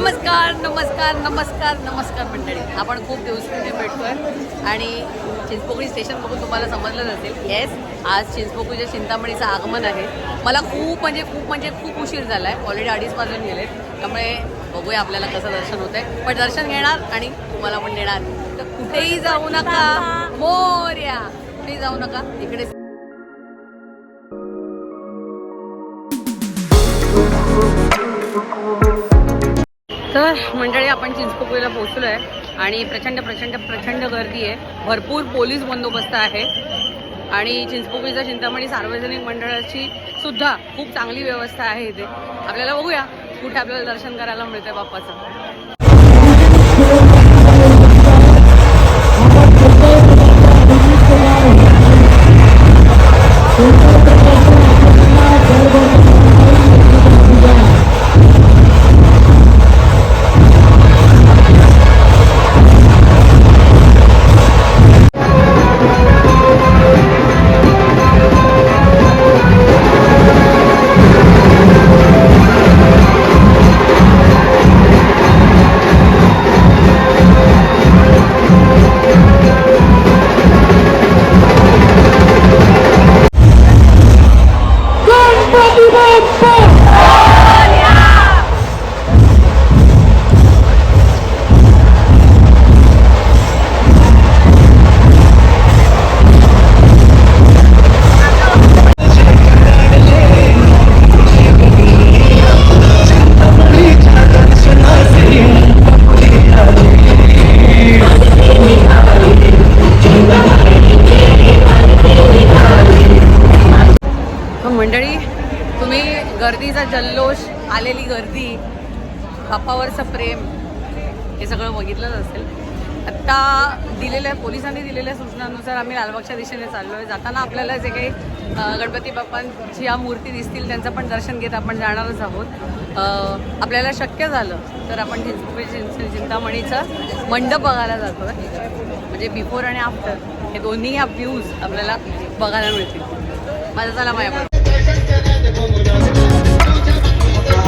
नमस्कार नमस्कार नमस्कार नमस्कार मंडळी. आपण खूप दिवसांनी भेटतोय. आणि चिंचपोकळी स्टेशन बघून तुम्हाला समजलं असेल. येस आज चिंचपोकळीच्या चिंतामणीचं आगमन आहे. मला खूप म्हणजे खूप म्हणजे खूप उशीर झाला आहे ऑलरेडी अडीच वाजून गेले त्यामुळे बघूया आपल्याला कसं दर्शन होत आहे पण दर्शन घेणार आणि तुम्हाला पण देणार. तर कुठेही जाऊ नका. मोर्या. कुठेही जाऊ नका. इकडे तर मंडळी आपण चिंचपोकळीला पोहोचलो आहे आणि प्रचंड प्रचंड प्रचंड गर्दी आहे. भरपूर पोलीस बंदोबस्त आहे. आणि चिंचपोकळीचा चिंतामणी सार्वजनिक मंडळाची सुद्धा खूप चांगली व्यवस्था आहे इथे. आपल्याला बघूया कुठे आपल्याला दर्शन करायला मिळतंय बाप्पाचं. आलेली गर्दी बापावरचं प्रेम हे सगळं बघितलंच असेल. आत्ता दिलेल्या पोलिसांनी दिलेल्या सूचनांनुसार आम्ही लालबागच्या दिशेने चाललो आहे जाताना आपल्याला जे काही गणपती बाप्पांची या मूर्ती दिसतील त्यांचं पण दर्शन घेत आपण जाणारच आहोत. आपल्याला शक्य झालं तर आपण चिंच चिंतामणीचं मंडप बघायला जातो आहे म्हणजे बिफोर आणि आफ्टर हे दोन्ही ह्या व्ह्यूज आपल्याला बघायला मिळतील. माझा चला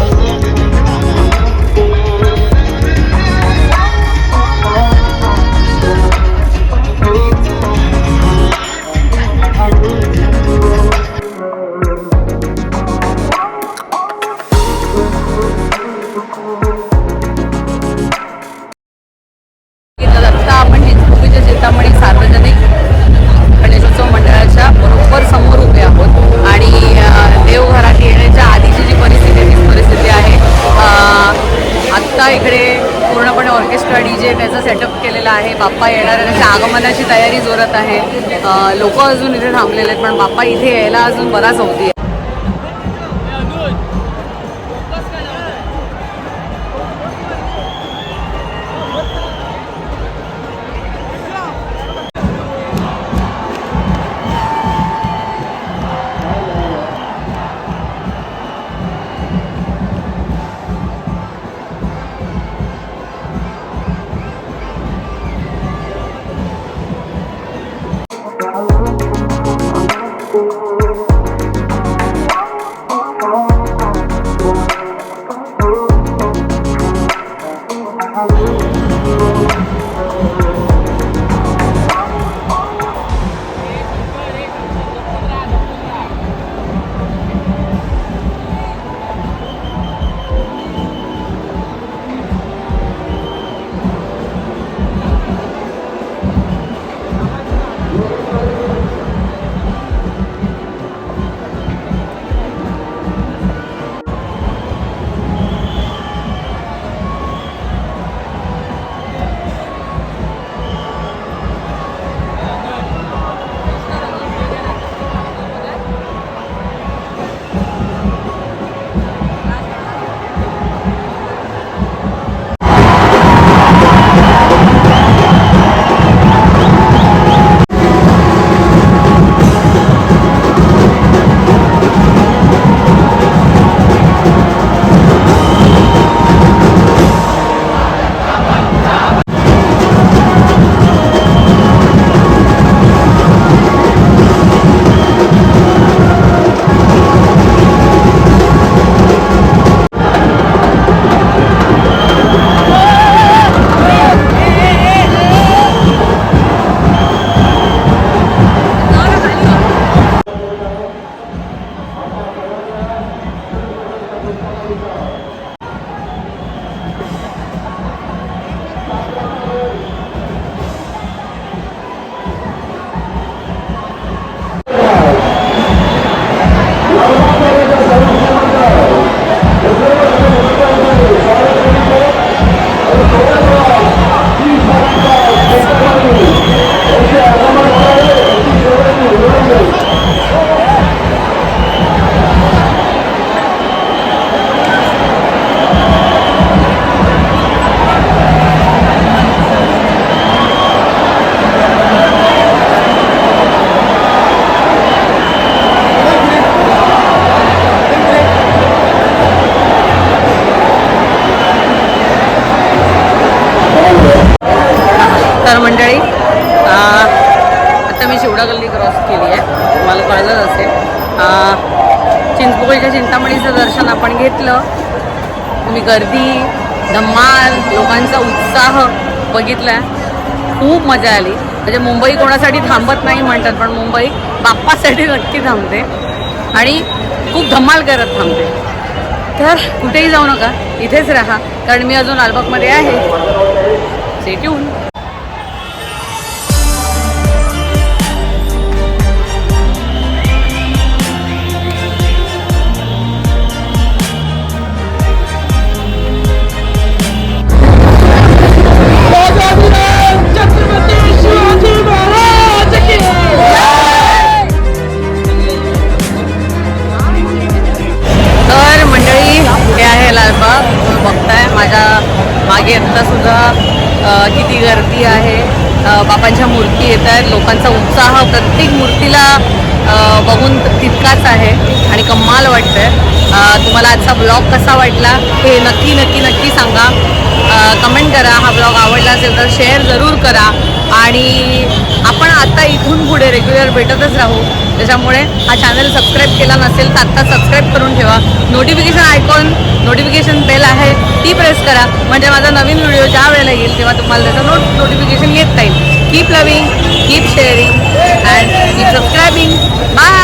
माझ्या आता आत्ता इकडे पूर्णपणे ऑर्केस्ट्रा डी जे त्याचा सेटअप केलेला आहे. बाप्पा येणार आहे त्याच्या आगमनाची तयारी जोरात आहे. लोक अजून इथे थांबलेले आहेत पण बाप्पा इथे यायला अजून बराच होती आहे. Thank. चिंचपोकळीच्या दर्शन आपण घेतलं. तुम्ही गर्दी धम्माल लोकांचा उत्साह बघितला खूप मजा आली. म्हणजे मुंबई कोणासाठी थांबत नाही म्हणतात पण मुंबई बाप्पासाठी नक्की थांबते. आणि खूप धम्माल करत थांबते. तर कुठेही जाऊ नका इथेच राहा. कारण मी अजून लालबागमध्ये आहे. सेट्यून बाबांच्या मूर्ती येत आहेत. लोकांचा उत्साह प्रत्येक मूर्तीला बघून तितकाच आहे आणि कमाल वाटतंय. तुम्हाला आजचा ब्लॉग कसा वाटला हे नक्की नक्की नक्की सांगा. कमेंट करा. हा ब्लॉग आवडला असेल तर शेअर जरूर करा. आणि आपण आता इथून पुढे रेग्युलर भेटतच राहू. त्याच्यामुळे हा चॅनल सबस्क्राईब केला नसेल तर आत्ता सबस्क्राईब करून ठेवा. नोटिफिकेशन आयकॉन नोटिफिकेशन बेल आहे ती प्रेस करा. म्हणजे माझा नवीन व्हिडिओ ज्या वेळेला येईल तेव्हा तुम्हाला त्याचं नोट नोटिफिकेशन येत राहील keep loving, keep sharing and keep subscribing. Bye!